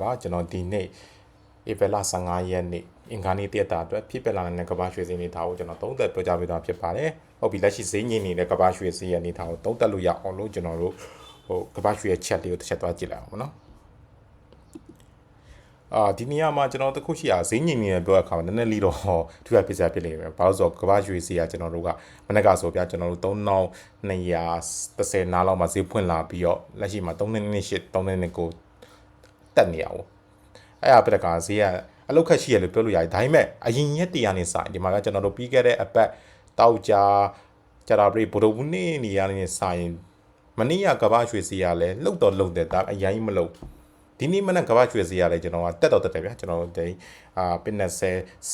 ပါကျွန်တော်ဒီနေ့ဧပြီလ15ရက်နေ့အင်္ဂါနေ့တရက်တာအတွက်ဖြစ်ပလာတဲ့ကမ္ဘာရွှေစည်းနေတာကိုကျွန်တော်သုံးသက်ပြောကြားပေးသွားဖြစ်ပါတယ်ဟုတ်ပြီလက်ရှိဈေးညင်နေတဲ့ကမ္ဘာရွှေစည်းရဲ့နေတာကိုသုံးသက်လို့ရအောင်လို့ကျွန်တော်တို့ဟိုကမ္ဘာရွှေရဲ့ chat လေးကိုတစ်ချက်သွားကြည့်လိုက်အောင်နော်အာဒီနေရာမှာကျွန်တော်တခုရှိတာဈေးညင်နေတယ်ပြောတဲ့အခါမှာနည်းနည်းလေးတော့ထူရပြစဖြစ်နေတယ်ဘာလို့ဆိုတော့ကမ္ဘာရွှေစီကကျွန်တော်တို့ကမနေ့ကဆိုပြကျွန်တော်တို့3230နားလောက်မှာဈေးဖွင့်လာပြီးတော့လက်ရှိမှာ3228 3229 တက်နေရအောင်အဲ့ဒါပြတကဈေးကအလောက်ခက်ရှိရလို့ပြောလို့ရတယ်ဒါပေမဲ့အရင်ရက်တရားနဲ့စာဒီမှာကကျွန်တော်တို့ပြီးခဲ့တဲ့အပတ်တောက်ကြာကြာတာပြေဘိုဒဘူးနေနေရနေစာရင်မနေ့ကကဘာရွှေဈေးကလည်းလှုပ်တော့လှုပ်တယ်ဒါအရင်မလှုပ်ဒီနေ့မနက်ကဘာကျွေးစီရလဲကျွန်တော်ကတက်တော့တက်တယ်ဗျာကျွန်တော်ဒီအာ fitness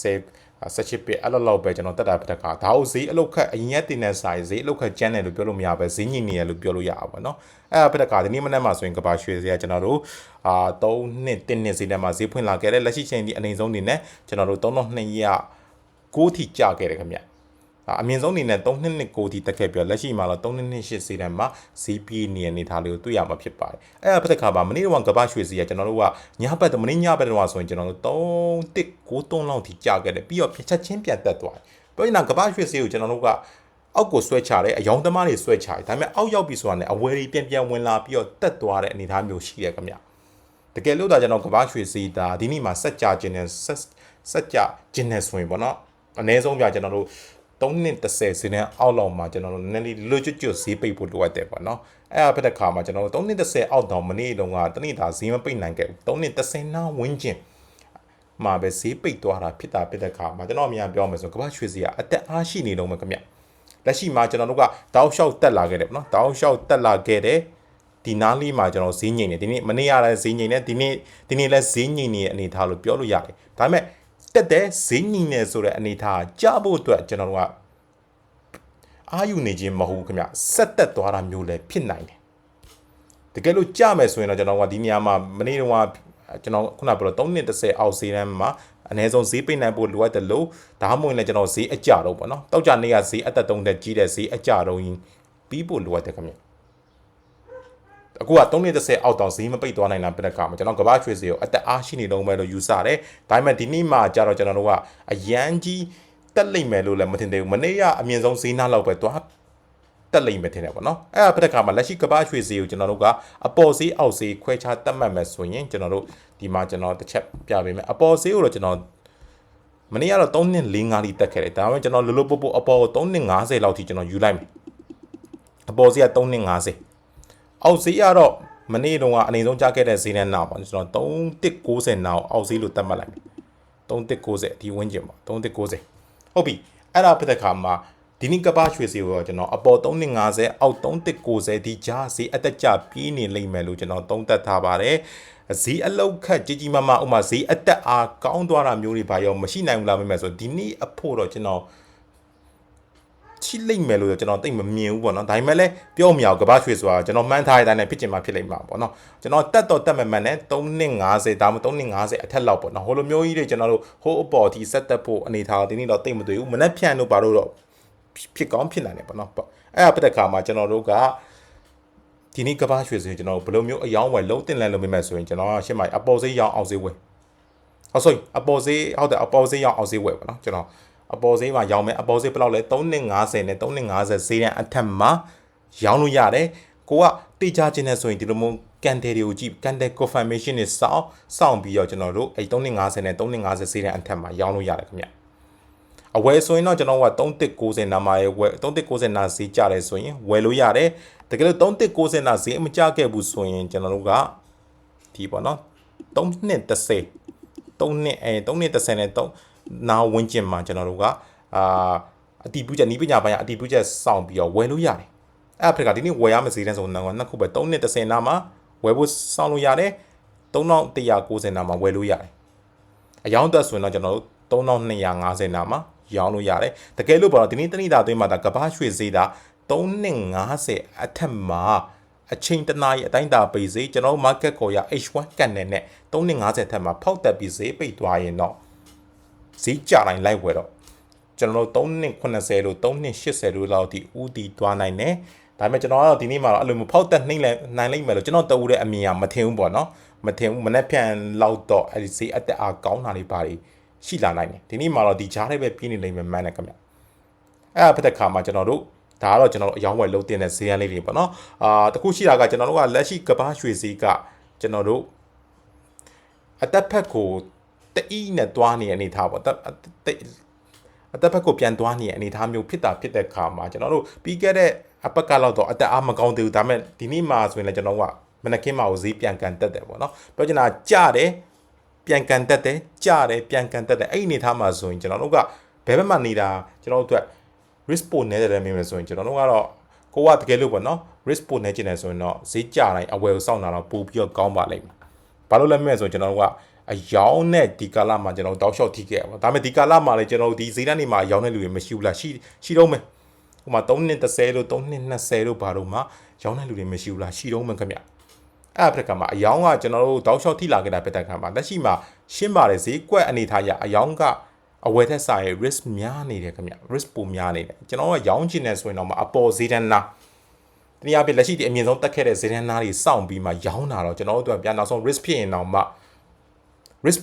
save 16ပစ်အဲ့လိုလောက်ပဲကျွန်တော်တက်တာတက်ခါဒါဟုတ်ဈေးအလောက်ခက်အရင်ကတင်တဲ့ဆိုင်ဈေးအလောက်ခက်ကျန်းတယ်လို့ပြောလို့မရပဲဈေးညင်နေရလို့ပြောလို့ရအောင်ပေါ့နော်အဲ့ဒါတက်ခါဒီနေ့မနက်မှာဆိုရင်ကဘာရွှေဈေးကကျွန်တော်တို့အာ3နှစ်1နှစ်ဈေးတက်မှာဈေးဖွင့်လာခဲ့တဲ့လက်ရှိချိန်ဒီအနေဆုံးနေနဲ့ကျွန်တော်တို့3နှစ်200 9ထိကျခဲ့တယ်ခင်ဗျ အမြင့်ဆုံးအနေနဲ့3နှစ်နှစ်6ထိတက်ခဲ့ပြီးလက်ရှိမှာတော့3နှစ်နှစ်8စီးတန်းမှာဈေးပြေးနေနေထားလေးကိုတွေ့ရမှာဖြစ်ပါတယ်။အဲ့ဒါပတ်သက်ခါမှာမနေ့ကကပ္ပရွှေစီကကျွန်တော်တို့ကညဘက်မနေ့ညဘက်တော့ဆိုရင်ကျွန်တော်တို့3တစ်9လောက်ထိကြာခဲ့တယ်ပြီးတော့ချက်ချင်းပြန်တက်သွားတယ်။ပြောရင်တော့ကပ္ပရွှေစီကိုကျွန်တော်တို့ကအောက်ကိုဆွဲချတယ်အယောင်သမားတွေဆွဲချတယ်ဒါပေမဲ့အောက်ရောက်ပြီဆိုတာနဲ့အဝယ်တွေပြန်ပြန်ဝင်လာပြီးတော့တက်သွားတဲ့အနေအထားမျိုးရှိတယ်ခင်ဗျ။တကယ်လို့ဒါကျွန်တော်ကပ္ပရွှေစီဒါဒီနေ့မှာစက်ကြခြင်းနဲ့ဆက်ဆက်ကြခြင်းနဲ့ဆိုရင်ပေါ့နော်အနည်းဆုံးပြကျွန်တော်တို့ 3နှစ်30စင်းနဲ့အောက်လောက်မှာကျွန်တော်တို့နည်းနည်းလွတ်ကျွတ်ကျွတ်ဈေးပိတ်ဖို့လိုအပ်တယ်ပေါ့နော်အဲ့အဖက်တစ်ခါမှာကျွန်တော်တို့3နှစ်30အောက်တောင်မနေ့တုန်းကတနေ့တာဈေးမပိတ်နိုင်ခဲ့ဘူး3နှစ်30နားဝန်းကျင်မှာပဲဈေးပိတ်သွားတာဖြစ်တာဖြစ်တဲ့ခါမှာကျွန်တော်အများပြောမယ်ဆိုကမ္ဘာရွှေဈေးကအသက်အားရှိနေတော့မယ်ခင်ဗျလက်ရှိမှာကျွန်တော်တို့ကတောက်လျှောက်တက်လာခဲ့တယ်ပေါ့နော်တောက်လျှောက်တက်လာခဲ့တယ်ဒီနားလေးမှာကျွန်တော်ဈေးငိမ့်နေဒီနေ့မနေ့ရတဲ့ဈေးငိမ့်နေဒီနေ့ဒီနေ့လဲဈေးငိမ့်နေတဲ့အနေထားလို့ပြောလို့ရတယ်ဒါပေမဲ့ တက်တဲ့ဈေးငိမ့်နေဆိုတဲ့အနေထားကြားဖို့အတွက်ကျွန်တော်တို့ကအာယူနေခြင်းမဟုတ်ခင်ဗျဆက်တက်သွားတာမျိုးလည်းဖြစ်နိုင်တယ်တကယ်လို့ကြမယ်ဆိုရင်တော့ကျွန်တော်ကဒီနေရာမှာမနေ့တုန်းကကျွန်တော်ခုနပြောတော့3နှစ်30အောက်ဈေးတန်းမှာအနည်းဆုံးဈေးပိတ်နိုင်ဖို့လိုအပ်တယ်လို့ဒါမှမဟုတ်လည်းကျွန်တော်ဈေးအကြတော့ပေါ့နော်တောက်ကြနေရဈေးအသက်တုံးတဲ့ကြီးတဲ့ဈေးအကြတော့ရင်ပြီးဖို့လိုအပ်တယ်ခင်ဗျ အခုက3နှစ်30အောက်တောင်ဈေးမပိတ်သွားနိုင်တာပြတဲ့အခါမှာကျွန်တော်ကဘာရွှေဈေးကိုအသက်အားရှိနေတော့မယ်လို့ယူဆတယ်ဒါပေမဲ့ဒီနေ့မှကြတော့ကျွန်တော်တို့ကအရန်ကြီးတက်လိမ့်မယ်လို့လည်းမထင်သေးဘူးမနေ့ကအမြင့်ဆုံးဈေးနားလောက်ပဲသွားတက်လိမ့်မယ်ထင်တယ်ပေါ့နော်အဲ့ဒါပြတဲ့ခါမှာလက်ရှိကဘာရွှေဈေးကိုကျွန်တော်တို့ကအပေါ်ဈေးအောက်ဈေးခွဲခြားတတ်မှတ်မယ်ဆိုရင်ကျွန်တော်တို့ဒီမှာကျွန်တော်တစ်ချက်ပြပေးမယ်အပေါ်ဈေးကိုတော့ကျွန်တော်မနေ့ကတော့3နှစ်4 5လိတက်ခဲ့တယ်ဒါပေမဲ့ကျွန်တော်လိုလိုပို့ပို့အပေါ်ကို3နှစ်50လောက်ထိကျွန်တော်ယူလိုက်မယ်အပေါ်ဈေးက3နှစ်50 အောက်ဈေးကတော့မနေ့တုန်းကအနေဆုံးကြားခဲ့တဲ့ဈေးနဲ့နောက်ပါကျွန်တော်3190နောက်အောက်ဈေးလို့တတ်မှတ်လိုက်မယ်3190ဒီဝန်းကျင်ပါ3190ဟုတ်ပြီအဲ့ဒါဖြစ်တဲ့ခါမှာဒီနေ့ကပ္ပရွှေစီကိုကျွန်တော်အပေါ်350အောက်3190ဒီကြားဈေးအသက်ကျပြေးနေလိမ့်မယ်လို့ကျွန်တော်သုံးသပ်ထားပါတယ်ဈေးအလောက်ခတ်ကြီးကြီးမားမားဥမာဈေးအသက်အားကောင်းသွားတာမျိုးတွေဘာရောမရှိနိုင်ဘူးလားမမေ့ဆိုဒီနေ့အဖို့တော့ကျွန်တော် ချိလိမ့်မယ်လို့ကျွန်တော်တိတ်မမြင်ဘူးပေါ့နော်ဒါပေမဲ့လည်းပြောမြောက်ကဘာရွှေဆိုတာကျွန်တော်မှန်းထားရတဲ့အတိုင်းဖြစ်ချင်မှဖြစ်လိမ့်မှာပေါ့နော်ကျွန်တော်တက်တော့တက်မှမှန်နဲ့350ဒါမှမဟုတ်350အထက်လောက်ပေါ့နော်ဟိုလိုမျိုးကြီးတွေကျွန်တော်တို့ဟိုးအပေါ်ထိဆက်တက်ဖို့အနေထားဒီနေ့တော့တိတ်မတွေ့ဘူးမနေ့ဖြန်တို့ဘာလို့တော့ဖြစ်ကောင်းဖြစ်နိုင်တယ်ပေါ့နော်အဲ့ဒါပြတဲ့ခါမှာကျွန်တော်တို့ကဒီနေ့ကဘာရွှေဆိုရင်ကျွန်တော်ဘယ်လိုမျိုးအယောင်းဝယ်လုံးတင်လန်းလုပ်မိမယ်ဆိုရင်ကျွန်တော်ရှင်းပါအပေါ်စေးရောင်းအောင်စေးဝယ်ဟုတ်ဆိုအပေါ်စေးဟုတ်တယ်အပေါ်စေးရောင်းအောင်စေးဝယ်ပေါ့နော်ကျွန်တော် အပေါ်ဈေးမှာရောင်းမယ်အပေါ်ဈေးဘယ်လောက်လဲ350နဲ့350ဈေးတန်းအထက်မှာရောင်းလို့ရတယ်ကိုကတိကျချင်းနဲ့ဆိုရင်ဒီလိုမျိုးကန်တယ်တွေကိုကြည့်ကန်တယ် confirmation တွေစောင့်စောင့်ပြီးတော့ကျွန်တော်တို့အဲ350နဲ့350ဈေးတန်းအထက်မှာရောင်းလို့ရတယ်ခင်ဗျအဝယ်ဆိုရင်တော့ကျွန်တော်က3190နာမရဲ့ဝယ်3190နာဈေးကြတယ်ဆိုရင်ဝယ်လို့ရတယ်တကယ်လို့3190နာဈေးမကြခဲ့ဘူးဆိုရင်ကျွန်တော်တို့ကဒီပေါ့နော်3နှစ်30 3နှစ်အဲ3နှစ်30နဲ့3 နာဝင်းကျင်မှာကျွန်တော်တို့ကအာအတီးပူးချက်နီးပညာပိုင်းအတီးပူးချက်စောင့်ပြီးတော့ဝယ်လို့ရတယ်အဲ့ဖက်ကဒီနေ့ဝယ်ရမယ့်ဈေးတန်းဆိုတော့နှစ်ခုပဲ3နှစ်30နာမှာဝယ်ဖို့စောင့်လို့ရတယ်3190နာမှာဝယ်လို့ရတယ်အယောင်းသက်ဆိုရင်တော့ကျွန်တော်တို့3250နာမှာရောင်းလို့ရတယ်တကယ်လို့ပေါ့ဒီနေ့တနေ့တာသွင်းမှာဒါကဘာရွှေဈေးတာ350အထက်မှာအချိန်တနားရီအတိုင်းတာပိတ်ဈေးကျွန်တော် market ကိုရ H1 ကန်နယ်နဲ့350ထက်မှာဖောက်တက်ပြီးဈေးပိတ်သွားရင်တော့ ဈေးကြတိုင်းလိုက်ဝယ်တော့ကျွန်တော်တို့3နှစ်80လို့3နှစ်80လို့လောက်ဒီဥတီသွားနိုင်တယ်ဒါပေမဲ့ကျွန်တော်ကတော့ဒီနေ့မှာတော့အဲ့လိုမျိုးဖောက်တက်နှိမ့်လဲနိုင်လိမ့်မယ်လို့ကျွန်တော်တူတဲ့အမြင်ကမထင်ဘူးပေါ့နော်မထင်ဘူးမနေ့ပြန်လောက်တော့အဲ့ဒီဈေးအတက်အားကောင်းတာတွေပါတွေရှိလာနိုင်တယ်ဒီနေ့မှာတော့ဒီကြားထဲပဲပြင်းနေလိမ့်မယ်မှန်းတယ်ခင်ဗျအဲ့အဖက်တစ်ခါမှာကျွန်တော်တို့ဒါကတော့ကျွန်တော်တို့အယောင်းဝယ်လုံးတင်တဲ့ဈေးရန်လေးတွေပေါ့နော်အာတခုရှိတာကကျွန်တော်တို့ကလက်ရှိကဘာရွှေဈေးကကျွန်တော်တို့အတက်ဖက်ကို တအီးနဲ့တွားနေတဲ့အနေထားပေါ့တက်အတက်ဖက်ကိုပြန်သွားနေတဲ့အနေထားမျိုးဖြစ်တာဖြစ်တဲ့ခါမှာကျွန်တော်တို့ပြီးခဲ့တဲ့အပတ်ကလောက်တော့အတက်အားမကောင်းသေးဘူးဒါပေမဲ့ဒီနေ့မှာဆိုရင်လည်းကျွန်တော်ကမနက်ခင်းမှာကိုဈေးပြန်ကန်တက်တယ်ပေါ့နော်ပြောချင်တာကြတယ်ပြန်ကန်တက်တယ်ကြတယ်ပြန်ကန်တက်တယ်အဲ့ဒီအနေထားမှာဆိုရင်ကျွန်တော်တို့ကဘယ်ဘက်မှနေတာကျွန်တော်တို့အတွက် risk ပိုနေတယ်မြင်မယ်ဆိုရင်ကျွန်တော်တို့ကတော့ကိုကတကယ်လို့ပေါ့နော် risk ပိုနေချင်တယ်ဆိုရင်တော့ဈေးကြတိုင်းအဝယ်ကိုစောင့်တာတော့ပို့ပြီးတော့ကောင်းပါလိမ့်မယ်ဘာလို့လဲမြင်ဆိုရင်ကျွန်တော်တို့က အယောင်းနဲ့ဒီကာလမှာကျွန်တော်တောက်လျှောက်ထိခဲ့ပါဒါပေမဲ့ဒီကာလမှာလည်းကျွန်တော်တို့ဒီဈေးတန်းတွေမှာအယောင်းတဲ့လူတွေမရှိဘူးလားရှိရှိတော့မယ်ဟိုမှာ3နှစ်30လို့3နှစ်20လို့ဘာလို့မှရောင်းတဲ့လူတွေမရှိဘူးလားရှိတော့မှခင်ဗျအဲ့အဖက်ကမှာအယောင်းကကျွန်တော်တို့တောက်လျှောက်ထိလာခဲ့တာဖြစ်တဲ့ခါမှာလက်ရှိမှာရှင်းပါတယ်ဈေးကွက်အနေထားရအယောင်းကအဝယ်ထက်စာရင် risk များနေတယ်ခင်ဗျ risk ပိုများနေတယ်ကျွန်တော်ကရောင်းချင်တယ်ဆိုရင်တော့မအပေါ်ဈေးတန်းနာတနည်းအားဖြင့်လက်ရှိဒီအမြင့်ဆုံးတက်ခဲ့တဲ့ဈေးတန်းနာတွေစောင့်ပြီးမှရောင်းတာတော့ကျွန်တော်တို့ကပြန်နောက်ဆုံး risk ဖြစ်ရင်တော့မှ risk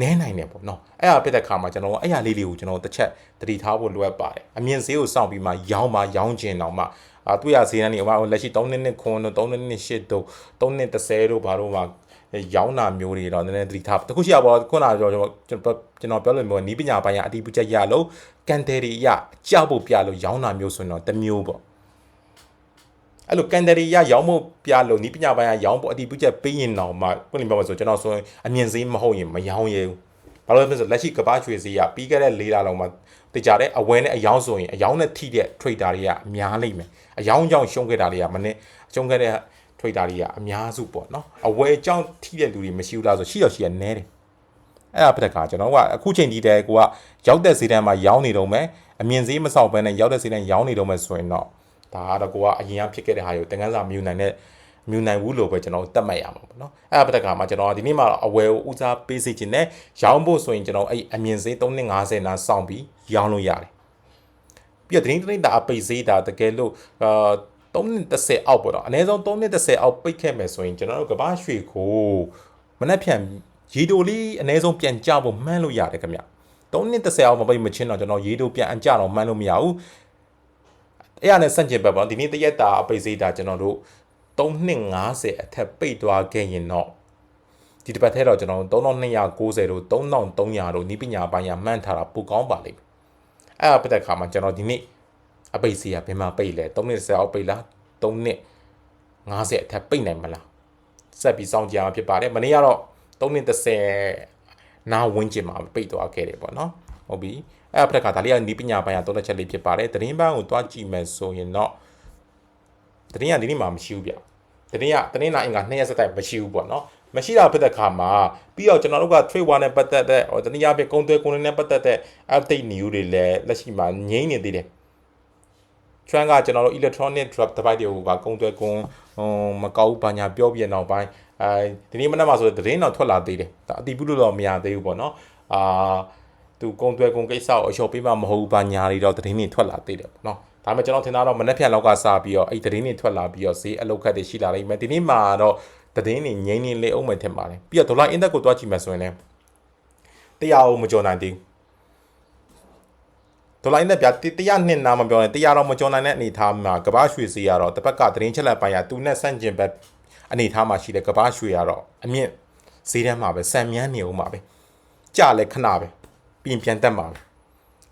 နဲနိုင်တယ်ပေါ့နော်အဲ့ဒါပြတဲ့ခါမှာကျွန်တော်ကအဲ့ရလေးလေးကိုကျွန်တော်တစ်ချက်တတိထားဖို့လိုအပ်ပါတယ်အမြင့်ဈေးကိုစောင့်ပြီးမှရောင်းမှရောင်းချင်တော့မှအာသူရဈေးတန်းတွေဟိုလက်ရှိ3နှစ်နှစ်ခွန်းတို့3နှစ်နှစ်8တို့3နှစ်30တို့ဘာလို့မှရောင်းတာမျိုးတွေတော့နည်းနည်းသတိထားတခုရှိရပါခုနကကျွန်တော်ကျွန်တော်ပြောလို့မျိုးနီးပညာပိုင်းကအတီးပူချက်ရလို့ကန်တယ်တွေရကြောက်ဖို့ပြလို့ရောင်းတာမျိုးဆိုရင်တော့တစ်မျိုးပေါ့ အဲ့လိုကန်တယ်ရီရရောင်းဖို့ပြလို့နီးပညာပိုင်းကရောင်းဖို့အတီးပူချက်ပေးရင်တော့မှခုနပြောမှာဆိုကျွန်တော်ဆိုရင်အမြင့်ဈေးမဟုတ်ရင်မရောင်းရဲဘူးဘာလို့လဲဆိုလက်ရှိကဘာချွေဈေးကပြီးခဲ့တဲ့၄လလောက်မှာတကြတဲ့အဝဲနဲ့အယောင်းဆိုရင်အယောင်းနဲ့ထိတဲ့ trader တွေကအများလိမ့်မယ်အယောင်းကြောင့်ရှုံးခဲ့တာတွေကမနေ့ရှုံးခဲ့တဲ့ trader တွေကအများစုပေါ့နော်အဝဲကြောင့်ထိတဲ့လူတွေမရှိဘူးလားဆိုရှိတော့ရှိရနဲတယ်အဲ့ဒါပြတဲ့ခါကျွန်တော်ကအခုချိန်ဒီတဲ့ကိုကရောက်တဲ့ဈေးတန်းမှာရောင်းနေတော့မယ်အမြင့်ဈေးမဆောက်ဘဲနဲ့ရောက်တဲ့ဈေးတန်းရောင်းနေတော့မယ်ဆိုရင်တော့ ဒါကတော့ကိုကအရင်ကဖြစ်ခဲ့တဲ့ဟာကိုတင်ကန်းစာမြူနိုင်တဲ့မြူနိုင်ဘူးလို့ပဲကျွန်တော်တတ်မှတ်ရမှာပေါ့နော်အဲ့ဒါပြတဲ့ခါမှာကျွန်တော်ဒီနေ့မှာအဝယ်ကိုဦးစားပေးစေချင်တယ်ရောင်းဖို့ဆိုရင်ကျွန်တော်အဲ့အမြင့်ဈေး350နားစောင့်ပြီးရောင်းလို့ရတယ်ပြီးတော့တင်းတင်းတာအပိတ်ဈေးတာတကယ်လို့အာ3နှစ်30အောက်ပေါ့တော့အနည်းဆုံး3နှစ်30အောက်ပိတ်ခဲ့မယ်ဆိုရင်ကျွန်တော်တို့ကဘာရွှေကိုမနှက်ဖြန်ရေတိုလေးအနည်းဆုံးပြန်ကြဖို့မှန်းလို့ရတယ်ခင်ဗျ3နှစ်30အောက်မပိတ်မချင်းတော့ကျွန်တော်ရေတိုပြန်အကြတော့မှန်းလို့မရဘူး အဲ့ရနဲ့စန့်ကျင်ဘက်ပေါ့ဒီနေ့တရက်တာအပိတ်ဈေးတာကျွန်တော်တို့3နှစ်50အထက်ပိတ်သွားခဲ့ရင်တော့ဒီတစ်ပတ်ထဲတော့ကျွန်တော်3290တို့3300တို့နီးပညာပိုင်းရမှန်းထားတာပိုကောင်းပါလိမ့်မယ်အဲ့အပတ်တဲ့ခါမှာကျွန်တော်ဒီနေ့အပိတ်စီကဘယ်မှာပိတ်လဲ3နှစ်10အောက်ပိတ်လား3နှစ်50အထက်ပိတ်နိုင်မလားဆက်ပြီးစောင့်ကြရမှာဖြစ်ပါတယ်မနေ့ကတော့3နှစ်30နာဝင်းကျင်မှာပိတ်သွားခဲ့တယ်ပေါ့နော်ဟုတ်ပြီ အဲ့အဖက်ကဒါလေးကနီးပညာပိုင်းကသုံးသက်ချက်လေးဖြစ်ပါတယ်တရင်ပန်းကိုတွားကြည့်မယ်ဆိုရင်တော့တရင်ကဒီနေ့မှမရှိဘူးဗျတရင်ကတရင်လာအင်္ဂါ2ရက်စက်တိုက်မရှိဘူးပေါ့နော်မရှိတာဖြစ်တဲ့ခါမှာပြီးတော့ကျွန်တော်တို့က trade war နဲ့ပတ်သက်တဲ့ဟိုတနည်းအားဖြင့်ကုန်သွယ်ကုန်တွေနဲ့ပတ်သက်တဲ့ update news တွေလည်းလက်ရှိမှာငြိမ့်နေသေးတယ် trend ကကျွန်တော်တို့ electronic drop device တွေကိုကကုန်သွယ်ကုန်ဟိုမကောက်ဘူးဘာညာပြောပြနောက်ပိုင်းအဲဒီနေ့မနက်မှာဆိုသတင်းတော့ထွက်လာသေးတယ်ဒါအတိပြုလို့တော့မရသေးဘူးပေါ့နော်အာ သူကုန်သွယ်ကုန်ကိစ္စကိုအလျှော့ပေးမှမဟုတ်ဘူးဘာညာတွေတော့သတင်းတွေထွက်လာသေးတယ်ပေါ့နော်ဒါပေမဲ့ကျွန်တော်ထင်တာတော့မနက်ဖြန်လောက်ကစပြီးတော့အဲ့သတင်းတွေထွက်လာပြီးတော့ဈေးအလောက်ခတ်တွေရှိလာလိမ့်မယ်ဒီနေ့မှာတော့သတင်းတွေငိမ့်နေလေအောင်မယ်ထင်ပါတယ်ပြီးတော့ဒေါ်လာအင်ဒက်ကိုတွားကြည့်မယ်ဆိုရင်လည်းတရားအောင်မကြော်နိုင်သေးဘူးဒေါ်လာအင်ဒက်ပြတရားနှစ်နာမပြောနဲ့တရားတော့မကြော်နိုင်တဲ့အနေအထားမှာကဘာရွှေစီကတော့တစ်ဖက်ကသတင်းချက်လက်ပိုင်းကသူနဲ့ဆန့်ကျင်ဘက်အနေအထားမှာရှိတဲ့ကဘာရွှေကတော့အမြင့်ဈေးတန်းမှာပဲစံမြန်းနေအောင်ပါပဲကြလဲခဏပဲ ပြင်ပြန်တက်မှာပဲ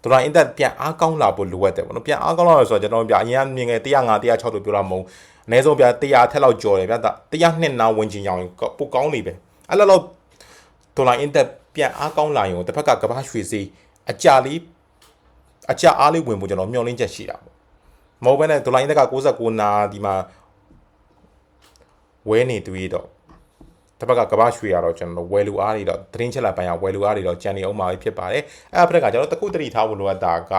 ဒေါ်လာအင်ဒက်ပြန်အားကောင်းလာဖို့လိုအပ်တယ်ပေါ့နော်ပြန်အားကောင်းလာလို့ဆိုတော့ကျွန်တော်ပြအရင်ကမြင်ငယ်105 106လို့ပြောတာမဟုတ်အနည်းဆုံးပြ100ထက်လောက်ကျော်တယ်ဗျ100နှစ်နာဝင်ချင်ရောင်ပိုကောင်းနေပဲအဲ့လောက်ဒေါ်လာအင်ဒက်ပြန်အားကောင်းလာရင်တစ်ဖက်ကကဘာရွှေစီအကြလေးအကြအားလေးဝင်ဖို့ကျွန်တော်မျှော်လင့်ချက်ရှိတာပေါ့မဟုတ်ဘဲနဲ့ဒေါ်လာအင်ဒက်က69နာဒီမှာဝဲနေတူရတော့ တစ်ဖက်ကကဘာရွှေရတော့ကျွန်တော်ဝယ်လူအားတွေတော့သတင်းချက်လိုက်ပိုင်းကဝယ်လူအားတွေတော့ကြံနေအောင်မှာဖြစ်ပါတယ်အဲ့အဖက်ကကျွန်တော်တခုတတိထားဖို့လိုအပ်တာက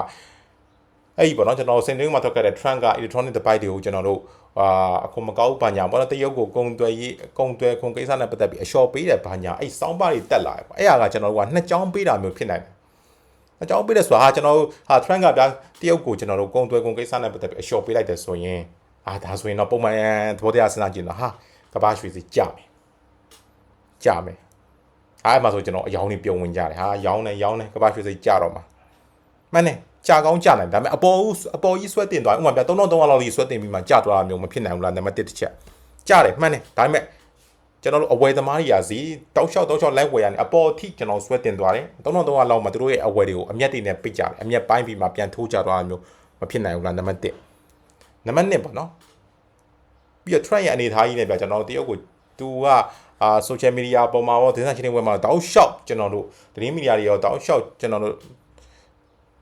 အဲ့ဒီပေါ့နော်ကျွန်တော်စင်တင်းမှာထွက်ခဲ့တဲ့ trend က electronic device တွေကိုကျွန်တော်တို့အာအခုမကောက်ဘာညာပေါ့နော်တရုတ်ကိုကုံတွယ်ရေးကုံတွယ်ခုံကိစ္စနဲ့ပတ်သက်ပြီးအလျှော်ပေးတယ်ဘာညာအဲ့စောင်းပါတွေတက်လာတယ်ပေါ့အဲ့ဟာကကျွန်တော်တို့ကနှစ်ကြောင်းပေးတာမျိုးဖြစ်နိုင်တယ်အကြောင်းပေးတယ်ဆိုတာဟာကျွန်တော်တို့ဟာ trend ကပြတရုတ်ကိုကျွန်တော်တို့ကုံတွယ်ကုံကိစ္စနဲ့ပတ်သက်ပြီးအလျှော်ပေးလိုက်တယ်ဆိုရင်အာဒါဆိုရင်တော့ပုံမှန်သဘောတရားစဉ်းစားကြည့်တော့ဟာကဘာရွှေစီကြမယ် ကြမယ်ဟာအဲ့မှာဆိုကျွန်တော်အယောင်နေပြုံဝင်ကြတယ်ဟာရောင်းနေရောင်းနေကပ္ပရွှေစိတ်ကြတော့မှာမှန်တယ်ကြာကောင်းကြာနိုင်ဒါပေမဲ့အပေါ်ဦးအပေါ်ကြီးဆွဲတင်သွားဥပမာပြ3300လောက်ကြီးဆွဲတင်ပြီးမှကြာသွားတာမျိုးမဖြစ်နိုင်ဘူးလားနံပါတ်1တစ်ချက်ကြာတယ်မှန်တယ်ဒါပေမဲ့ကျွန်တော်တို့အဝယ်သမားတွေကစီတောက်လျှောက်တောက်လျှောက်လိုက်ဝယ်ရတယ်အပေါ်ထိကျွန်တော်ဆွဲတင်သွားတယ်3300လောက်မှသူတို့ရဲ့အဝယ်တွေကိုအမျက်တွေနဲ့ပိတ်ကြတယ်အမျက်ပိုင်းပြီးမှပြန်ထိုးကြသွားတာမျိုးမဖြစ်နိုင်ဘူးလားနံပါတ်1နံပါတ်2ပေါ့နော်ပြီးတော့ trend ရဲ့အနေအထားကြီးနဲ့ပြကျွန်တော်တရုတ်ကိုသူက အာ social media ပေါ်မှာရောဒေသချင်းတွေဝယ်မှာတောက်လျှောက်ကျွန်တော်တို့သတင်းမီဒီယာတွေရောတောက်လျှောက်ကျွန်တော်တို့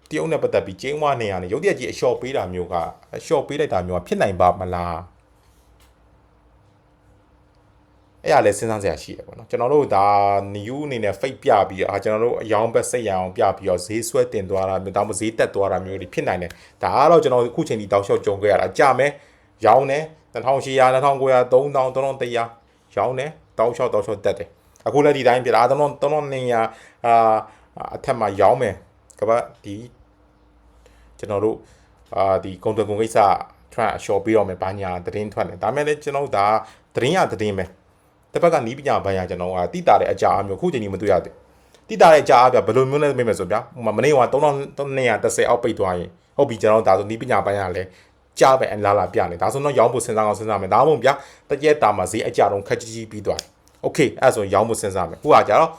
တရုတ်နဲ့ပတ်သက်ပြီးကျင်းဝနေရနေရုပ်တရက်ကြီးအလျှော့ပေးတာမျိုးကအလျှော့ပေးလိုက်တာမျိုးကဖြစ်နိုင်ပါမလားအဲ့ရလဲစဉ်းစားစရာရှိတယ်ပေါ့နော်ကျွန်တော်တို့ဒါ new အနေနဲ့ fake ပြပြီးတော့အာကျွန်တော်တို့အယောင်ဘက်စိတ်ရအောင်ပြပြီးတော့ဈေးဆွဲတင်သွားတာမျိုးဒါမှမဟုတ်ဈေးတက်သွားတာမျိုးတွေဖြစ်နိုင်တယ်ဒါကတော့ကျွန်တော်အခုချိန်ဒီတောက်လျှောက်ကြုံခဲ့ရတာကြမယ်ရောင်းတယ်2800 2900 3000 3100ရောင်းတယ် တောက်လျှောက်တောက်လျှောက်တက်တယ်အခုလည်းဒီတိုင်းပြတာ3000 3200အာအထက်မှာရောင်းမယ်ကပတ်ဒီကျွန်တော်တို့အာဒီကုန်သွယ်ကုန်ကိစ္စ trend အလျှော်ပြီးတော့မယ်ဘာညာသတင်းထွက်တယ်ဒါမဲ့လည်းကျွန်တော်တို့ဒါသတင်းရသတင်းပဲတစ်ဖက်ကနီးပညာဘိုင်းရကျွန်တော်ကတိတာတဲ့အကြာအမျိုးခုချိန်ကြီးမတွေ့ရသေးတိတာတဲ့အကြာအပြဘယ်လိုမျိုးလဲမေးမယ်ဆိုဗျာဟိုမှာမနေ့က3230အောက်ပိတ်သွားရင်ဟုတ်ပြီကျွန်တော်ဒါဆိုနီးပညာဘိုင်းရလဲ ကြားပဲအလားလာပြနေဒါဆိုတော့ရောင်းဖို့စဉ်းစားအောင်စဉ်းစားမယ်ဒါမှမဟုတ်ဗျာတကြဲတာမှာဈေးအကြတော့ခက်ကြီးကြီးပြီးသွားတယ်โอเคအဲ့ဆိုရောင်းဖို့စဉ်းစားမယ်ခုကကြတော့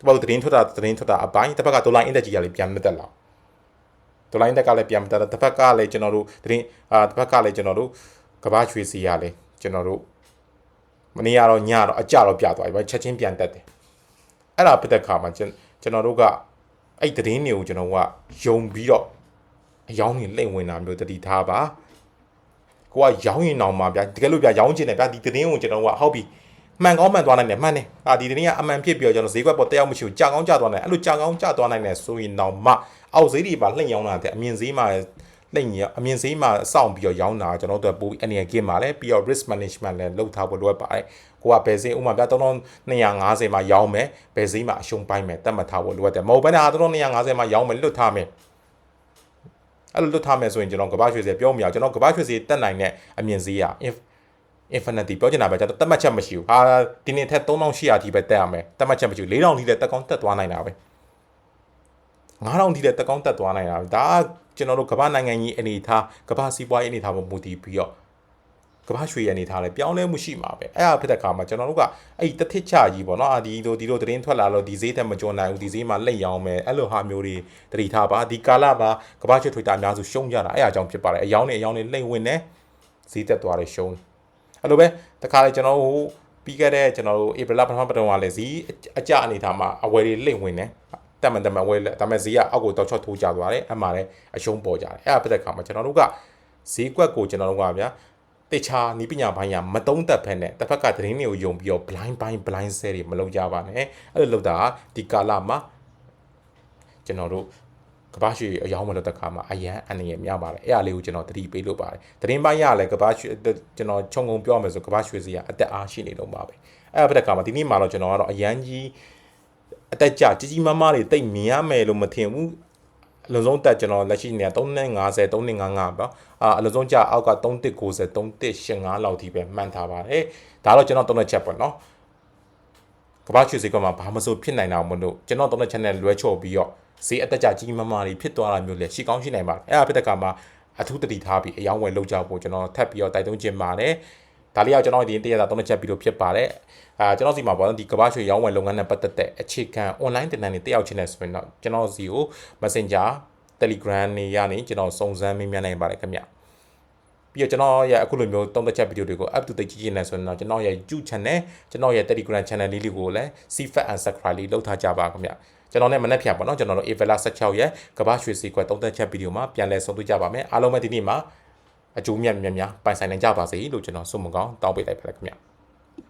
တပတ်သတင်းထွက်တာသတင်းထွက်တာအပိုင်းတစ်ဖက်ကဒေါ်လာအင်တက်ကြီးကလည်းပြန်မတက်လာဒေါ်လာအင်တက်ကလည်းပြန်မတက်လာတစ်ဖက်ကလည်းကျွန်တော်တို့သတင်းအာတစ်ဖက်ကလည်းကျွန်တော်တို့ကဘာချွေစီရလည်းကျွန်တော်တို့မနေ့ကတော့ညတော့အကြတော့ပြသွားပြီချက်ချင်းပြန်တက်တယ်အဲ့ဒါဖြစ်တဲ့ခါမှာကျွန်တော်တို့ကအဲ့သတင်းတွေကိုကျွန်တော်ကယုံပြီးတော့အယောင်းနေလိမ့်ဝင်တာမျိုးတတိထားပါ ကိုကရောင်းရင်တော့မှဗျာတကယ်လို့ဗျာရောင်းချင်တယ်ဗျာဒီသတင်းကိုကျွန်တော်ကဟုတ်ပြီမှန်ကောင်းမှန်သွားနိုင်တယ်မှန်တယ်အာဒီသတင်းကအမှန်ဖြစ်ပြီးတော့ကျွန်တော်ဈေးကွက်ပေါ်တက်ရောက်မရှိဘူးကြာကောင်းကြာသွားနိုင်အဲ့လိုကြာကောင်းကြာသွားနိုင်တယ်ဆိုရင်တော့မှအောက်ဈေးတွေပါလှိမ့်ရောင်းတာတဲ့အမြင့်ဈေးမှာလှိမ့်ရအမြင့်ဈေးမှာစောင့်ပြီးတော့ရောင်းတာကျွန်တော်တို့ပိုပြီးအနေနဲ့ကင်းပါလေပြီးတော့ risk management လည်းလုပ်ထားဖို့လိုအပ်ပါတယ်ကိုကဘယ်ဈေးဥမာပြ3250မှာရောင်းမယ်ဘယ်ဈေးမှာအရှုံးပိုင်းမယ်တတ်မှတ်ထားဖို့လိုအပ်တယ်မဟုတ်ဘဲနဲ့3250မှာရောင်းမယ်လွတ်ထားမယ် အဲ့လိုလွတ်ထားမယ်ဆိုရင်ကျွန်တော်ကဘာရွှေစဲပြောမရအောင်ကျွန်တော်ကဘာရွှေစဲတက်နိုင်တဲ့အမြင့်ဈေးอ่ะ infinity ပြောချင်တာပဲကျွန်တော်တတ်မှတ်ချက်မရှိဘူးဟာဒီနေ့ထက်3800ထိပဲတက်ရမယ်တတ်မှတ်ချက်မရှိဘူး4000ထိလည်းတက်ကောင်းတက်သွားနိုင်တာပဲ9000ထိလည်းတက်ကောင်းတက်သွားနိုင်တာပဲဒါကျွန်တော်တို့ကမ္ဘာနိုင်ငံကြီးအနေထားကမ္ဘာစီးပွားရေးအနေထားပေါ်မူတည်ပြီးတော့ ကမ္ဘာရွှေရအနေထားလဲပြောင်းလဲမှုရှိမှာပဲအဲ့ဒါဖြစ်တဲ့အခါမှာကျွန်တော်တို့ကအဲ့ဒီတစ်ထစ်ချကြီးပေါ့နော်ဒီလိုဒီလိုသတင်းထွက်လာလို့ဒီဈေးတက်မကျော်နိုင်ဘူးဒီဈေးမှာလက်ရောင်းမယ်အဲ့လိုဟာမျိုးတွေတတိထားပါဒီကာလမှာကမ္ဘာရွှေထွေတာအများစုရှုံးကြတာအဲ့အကြောင်းဖြစ်ပါတယ်အယောင်းနေအယောင်းနေလိမ့်ဝင်နေဈေးတက်သွားတယ်ရှုံးအဲ့လိုပဲတခါလေကျွန်တော်တို့ပြီးခဲ့တဲ့ကျွန်တော်တို့ဧပြီလပထမပထမလဲဈေးအကြအနေထားမှာအဝယ်တွေလိမ့်ဝင်တယ်တက်မှန်တက်မှန်ဝယ်ဒါပေမဲ့ဈေးကအောက်ကိုတောက်ချော့ထိုးကျသွားတယ်အဲ့မှာလည်းအရှုံးပေါ်ကြတယ်အဲ့ဒါဖြစ်တဲ့အခါမှာကျွန်တော်တို့ကဈေးကွက်ကိုကျွန်တော်တို့ကဗျာ တေချာနီးပညာဘိုင်းရမတုံးသက်ဖက်နဲ့တစ်ဖက်ကသတင်းတွေကိုယုံပြီးတော့ blind ဘိုင်း blind sell တွေမလုပ်ကြပါနဲ့အဲ့လိုလုပ်တာဒီကာလမှာကျွန်တော်တို့ကဘာရွှေအယောင်းမလို့တဲ့ခါမှာအရန်အနေရများပါတယ်အဲ့အလေးကိုကျွန်တော်တတိပေးလို့ပါတယ်သတင်းပိုင်းရလဲကဘာရွှေကျွန်တော်ခြုံငုံပြောမယ်ဆိုကဘာရွှေစီကအသက်အားရှိနေတော့ပါပဲအဲ့ဒါဖြစ်တဲ့ခါမှာဒီနေ့မှာတော့ကျွန်တော်ကတော့အရန်ကြီးအတက်ကြကြီးကြီးမားမားတွေတိတ်မြင်ရမယ်လို့မထင်ဘူး အလုံးစုံတက်ကျွန်တော်လက်ရှိနေ350 355ပေါ့အာအလုံးစုံကြအောက်က3190 3185လောက်ထိပဲမှန်ထားပါတယ်ဒါတော့ကျွန်တော်တုံးတဲ့ချက်ပေါ့နော်ကမ္ဘာ့ရွှေစည်းကမှာဘာမှမဆိုဖြစ်နိုင်တာမလို့ကျွန်တော်တုံးတဲ့ချက်နဲ့လွဲချော်ပြီးတော့ဈေးအတက်ကြကြီးမားမားတွေဖြစ်သွားတာမျိုးလေရှိကောင်းရှိနိုင်ပါတယ်အဲ့ဒါဖြစ်တဲ့ကမှာအထူးတတိထားပြီးအယောင်းဝယ်လုပ်ကြဖို့ကျွန်တော်ထပ်ပြီးတော့တိုက်တွန်းခြင်းပါတယ် ဒါလေးကကျွန်တော်ဒီတရားသာသုံးချက်ပြီးတော့ဖြစ်ပါတယ်အာကျွန်တော်စီမှာပေါ့နော်ဒီကဘာရွှေရောင်းဝယ်လုပ်ငန်းနဲ့ပတ်သက်တဲ့အခြေခံ online တင်နန်းတွေတက်ရောက်ခြင်းနဲ့ဆိုရင်တော့ကျွန်တော်စီကို Messenger Telegram နေရနေကျွန်တော်စုံစမ်းမေးမြန်းနိုင်ပါတယ်ခင်ဗျပြီးတော့ကျွန်တော်ရဲ့အခုလိုမျိုးသုံးသက်ချက်ဗီဒီယိုတွေကို up to date ကြည့်ကြည့်နေဆိုရင်တော့ကျွန်တော်ရဲ့ YouTube channel ကျွန်တော်ရဲ့ Telegram channel လေးတွေကိုလည်း CFAT and subscribe လေးလုပ်ထားကြပါခင်ဗျကျွန်တော်နဲ့မနေ့ဖြန်ပေါ့နော်ကျွန်တော်တို့ Avela 16ရဲ့ကဘာရွှေစီကွက်သုံးသက်ချက်ဗီဒီယိုမှာပြန်လည်ဆုံတွေ့ကြပါမယ်အားလုံးပဲဒီနေ့မှာ အကျိုးမြတ်မြတ်များပိုင်ဆိုင်နိုင်ကြပါစေလို့ကျွန်တော်ဆုမကောင်းတောင်းပေးလိုက်ပါခင်ဗျ